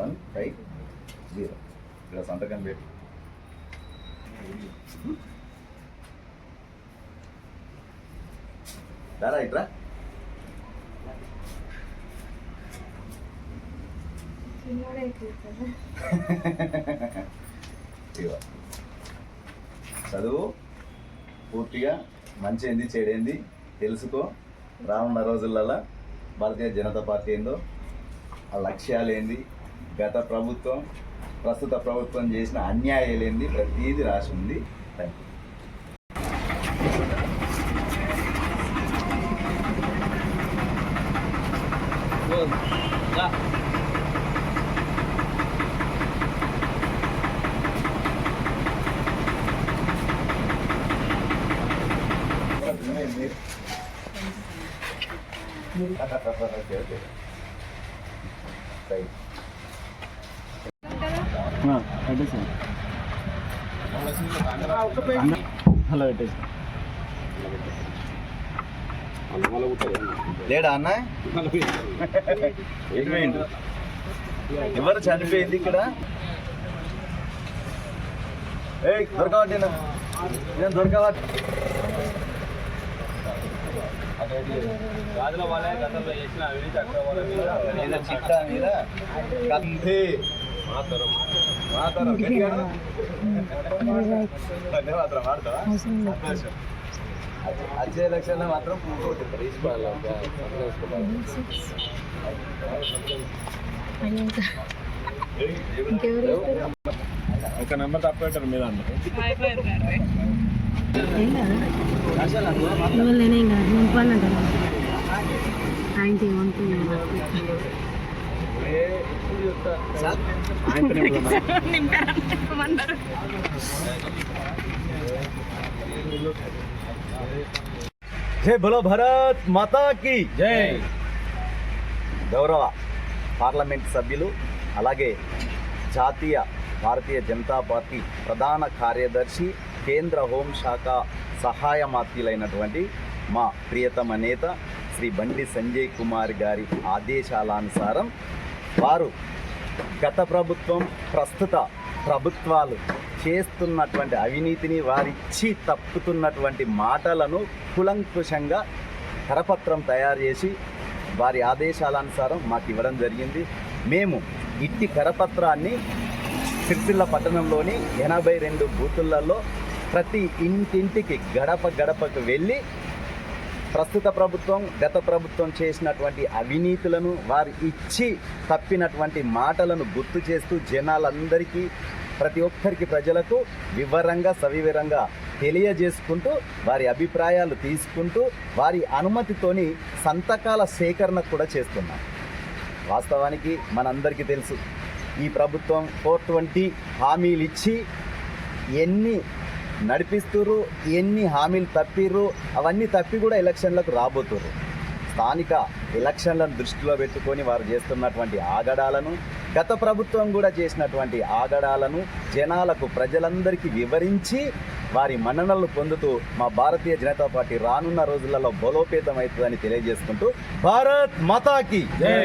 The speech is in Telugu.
వన్ ఫైవ్ జీరో ఇలా సంతకం పెట్టి. దారా ఇట్రా. చదువు. పూర్తిగా మంచి ఏంది చెడేంది. తెలుసుకో. రానున్న రోజులలో భారతీయ జనతా పార్టీ ఏందో? ఆ లక్ష్యాలు ఏంది గత ప్రభుత్వం ప్రస్తుత ప్రభుత్వం చేసిన అన్యాయాలు ఏంది ప్రతిదీ రాసి ఉంది thank you okay okay right hello పెట్టేసి లేడా అన్న? ఎవరు చనిపోయింది ఇక్కడ? ఏ దొరకవట్టినా నేను దొరకవట్ గాజుల వాళ్ళే గతంలో చేసిన అవినీతి అక్రమాల మీద మీద చిట్టా మీద. కంది మాతరం మాత్రం గట్టిగా ధన్యవాదాలు వాడతావా సంతోషం వచ్చే ఎలక్షన్లో మాత్రం పూర్తి ఒక నెంబర్ తప్ప పెట్టారు మీద అందరూ ఇవ్వలేనే ఇంకా నింపాలంటారు ఆయనకి ఏమనుకున్నాను జై బలో భరత్ మాతాకి జై. గౌరవ పార్లమెంట్ సభ్యులు అలాగే జాతీయ భారతీయ జనతా పార్టీ ప్రధాన కార్యదర్శి కేంద్ర హోంశాఖ సహాయ మాత్యులైనటువంటి మా ప్రియతమ నేత శ్రీ బండి సంజయ్ కుమార్ గారి ఆదేశాలానుసారం వారు గత ప్రభుత్వం ప్రస్తుత ప్రభుత్వాలు చేస్తున్నటువంటి అవినీతిని వారిచ్చి తప్పుతున్నటువంటి మాటలను కులంకుశంగా కరపత్రం తయారు చేసి వారి ఆదేశాలనుసారం మాకు ఇవ్వడం జరిగింది. మేము ఇట్టి కరపత్రాన్ని సిరిసిల్ల పట్టణంలోని ఎనభై రెండు బూతులలో ప్రతి ఇంటింటికి గడప గడపకు వెళ్ళి ప్రస్తుత ప్రభుత్వం గత ప్రభుత్వం చేసినటువంటి అవినీతులను వారు ఇచ్చి తప్పినటువంటి మాటలను గుర్తు చేస్తూ జనాలందరికీ ప్రతి ఒక్కరికి ప్రజలకు వివరంగా సవివరంగా తెలియజేసుకుంటూ వారి అభిప్రాయాలు తీసుకుంటూ వారి అనుమతితోని సంతకాల సేకరణ కూడా చేస్తున్నాం. వాస్తవానికి మనందరికీ తెలుసు ఈ ప్రభుత్వం ఫోర్ ట్వంటీ హామీలు ఇచ్చి ఎన్ని నడిపిస్తుర్రు ఎన్ని హామీలు తప్పిర్రు అవన్నీ తప్పి కూడా ఎలక్షన్లకు రాబోతుర్రు. స్థానిక ఎలక్షన్లను దృష్టిలో పెట్టుకొని వారు చేస్తున్నటువంటి ఆగడాలను గత ప్రభుత్వం కూడా చేసినటువంటి ఆగడాలను జనాలకు ప్రజలందరికీ వివరించి వారి మన్ననలు పొందుతూ మా భారతీయ జనతా పార్టీ రానున్న రోజులలో బలోపేతం అవుతుందని తెలియజేసుకుంటూ భారత్ మతాకి జై!